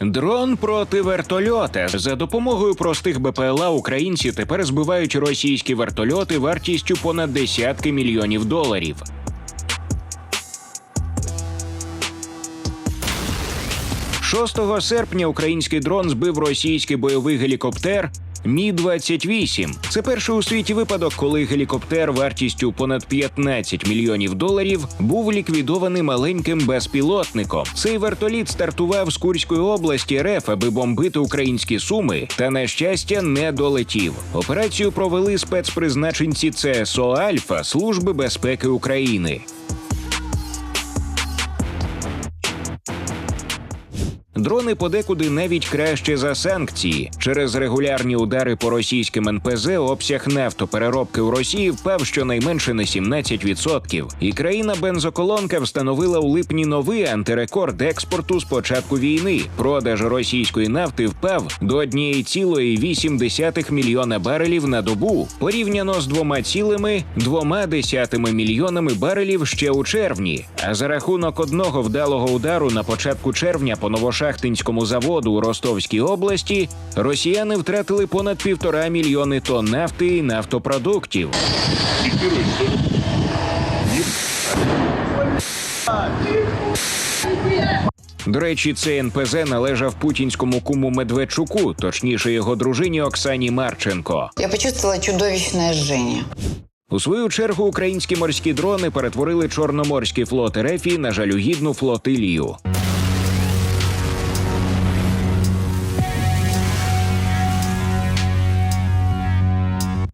Дрон проти вертольота. За допомогою простих БПЛА українці тепер збивають російські вертольоти вартістю понад десятки мільйонів доларів. Шостого серпня український дрон збив російський бойовий гелікоптер Мі 28 Це перший у світі випадок, коли гелікоптер вартістю понад 15 мільйонів доларів був ліквідований маленьким безпілотником. Цей вертоліт стартував з Курської області РФ, аби бомбити українські суми, та на щастя не долетів. Операцію провели спецпризначенці ЦСО Альфа Служби безпеки України. Дрони подекуди навіть краще за санкції. Через регулярні удари по російським НПЗ обсяг нафтопереробки у Росії впав щонайменше на 17%. І країна бензоколонка встановила у липні новий антирекорд експорту з початку війни. Продаж російської нафти впав до 1,8 мільйона барелів на добу, порівняно з 2,2 мільйонами барелів ще у червні. А за рахунок одного вдалого удару на початку червня по Новошахтинському заводу у Ростовській області росіяни втратили понад півтора мільйони тонн нафти і нафтопродуктів. До речі, цей НПЗ належав путінському куму Медведчуку, точніше його дружині Оксані Марченко. Я почувствовала чудовищное жжение. У свою чергу українські морські дрони перетворили Чорноморський флот РФ на жалюгідну флотилію.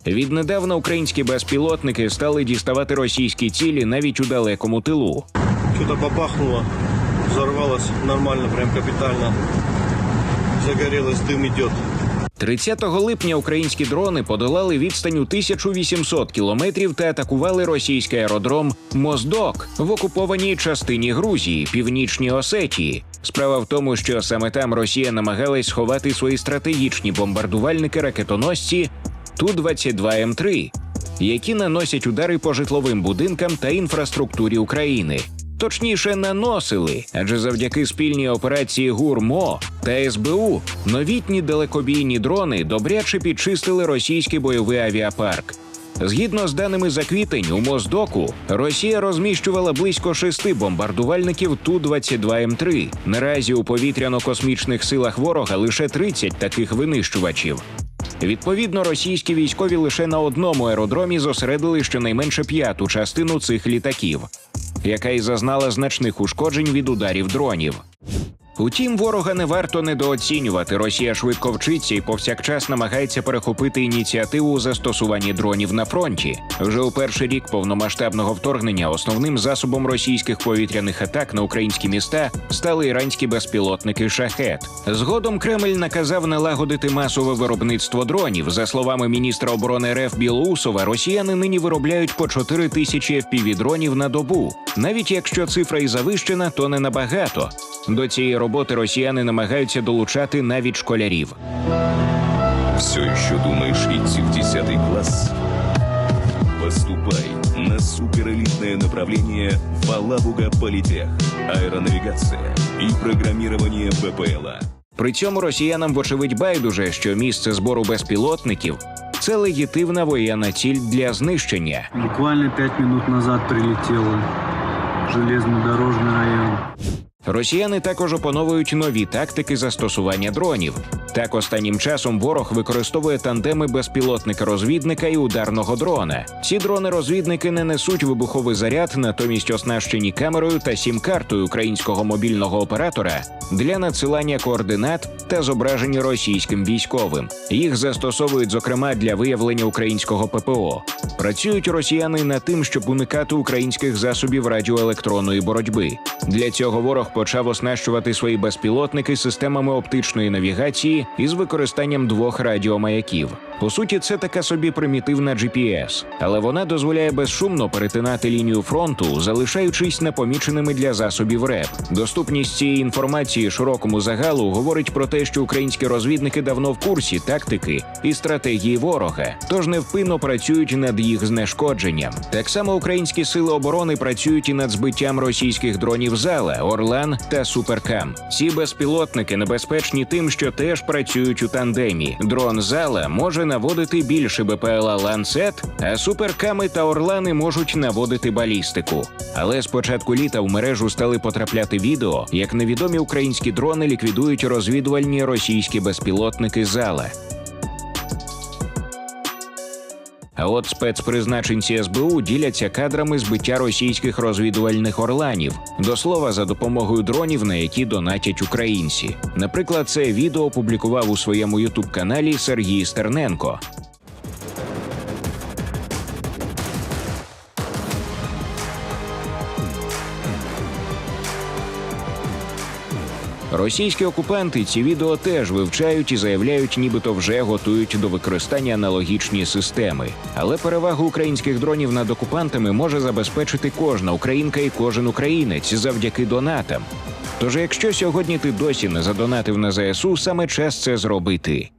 Віднедавна українські безпілотники стали діставати російські цілі навіть у далекому тилу. Что-то попахнуло, взорвалось нормально, прям капитально. Загорелось, дым идет. 30 липня українські дрони подолали відстань у 1800 кілометрів та атакували російський аеродром Моздок в окупованій частині Грузії, північній Осетії. Справа в тому, що саме там Росія намагалась сховати свої стратегічні бомбардувальники ракетоносці Ту-22М3, які наносять удари по житловим будинкам та інфраструктурі України. Точніше, наносили, адже завдяки спільній операції ГУРМО та СБУ новітні далекобійні дрони добряче підчистили російський бойовий авіапарк. Згідно з даними за квітень, у Моздоку Росія розміщувала близько шести бомбардувальників Ту-22М3. Наразі у повітряно-космічних силах ворога лише 30 таких винищувачів. Відповідно, російські військові лише на одному аеродромі зосередили щонайменше п'яту частину цих літаків, яка й зазнала значних ушкоджень від ударів дронів. Утім, ворога не варто недооцінювати. Росія швидко вчиться і повсякчас намагається перехопити ініціативу у застосуванні дронів на фронті. Вже у перший рік повномасштабного вторгнення основним засобом російських повітряних атак на українські міста стали іранські безпілотники шахет. Згодом Кремль наказав налагодити масове виробництво дронів. За словами міністра оборони РФ Білоусова, росіяни нині виробляють по 4 тисячі FPV-дронів на добу. Навіть якщо цифра і завищена, то не набагато. До цієї роботи росіяни намагаються долучати навіть школярів. Все еще думаешь идти в 10 класс? Поступай на суперэлитное направление в Алабуга Политех. Аэронавигация и программирование БПЛА. При цьому росіянам вочевидь байдуже, що місце збору безпілотників це легітимна воєнна ціль для знищення. Буквально пять минут назад прилетело. Железнодорожный район. Росіяни також опановують нові тактики застосування дронів. Так, останнім часом ворог використовує тандеми безпілотника-розвідника і ударного дрона. Ці дрони-розвідники не несуть вибуховий заряд, натомість оснащені камерою та сім-картою українського мобільного оператора для надсилання координат та зображення російським військовим. Їх застосовують зокрема для виявлення українського ППО. Працюють росіяни над тим, щоб уникати українських засобів радіоелектронної боротьби. Для цього ворог почав оснащувати свої безпілотники системами оптичної навігації із використанням двох радіомаяків. По суті, це така собі примітивна GPS, але вона дозволяє безшумно перетинати лінію фронту, залишаючись непоміченими для засобів РЕП. Доступність цієї інформації широкому загалу говорить про те, що українські розвідники давно в курсі тактики і стратегії ворога, тож невпинно працюють над їх знешкодженням. Так само українські сили оборони працюють і над збиттям російських дронів Зала, Орлан та Суперкам. Ці безпілотники небезпечні тим, що теж працюють у тандемі. Дрон Зала може наводити більше БПЛА ланцет, а суперками та орлани можуть наводити балістику. Але з початку літа в мережу стали потрапляти відео, як невідомі українські дрони ліквідують розвідувальні російські безпілотники Зала. А от спецпризначенці СБУ діляться кадрами збиття російських розвідувальних орланів, до слова за допомогою дронів, на які донатять українці. Наприклад, це відео опублікував у своєму ютуб-каналі Сергій Стерненко. Російські окупанти ці відео теж вивчають і заявляють, нібито вже готують до використання аналогічні системи. Але перевагу українських дронів над окупантами може забезпечити кожна українка і кожен українець завдяки донатам. Тож, якщо сьогодні ти досі не задонатив на ЗСУ, саме час це зробити.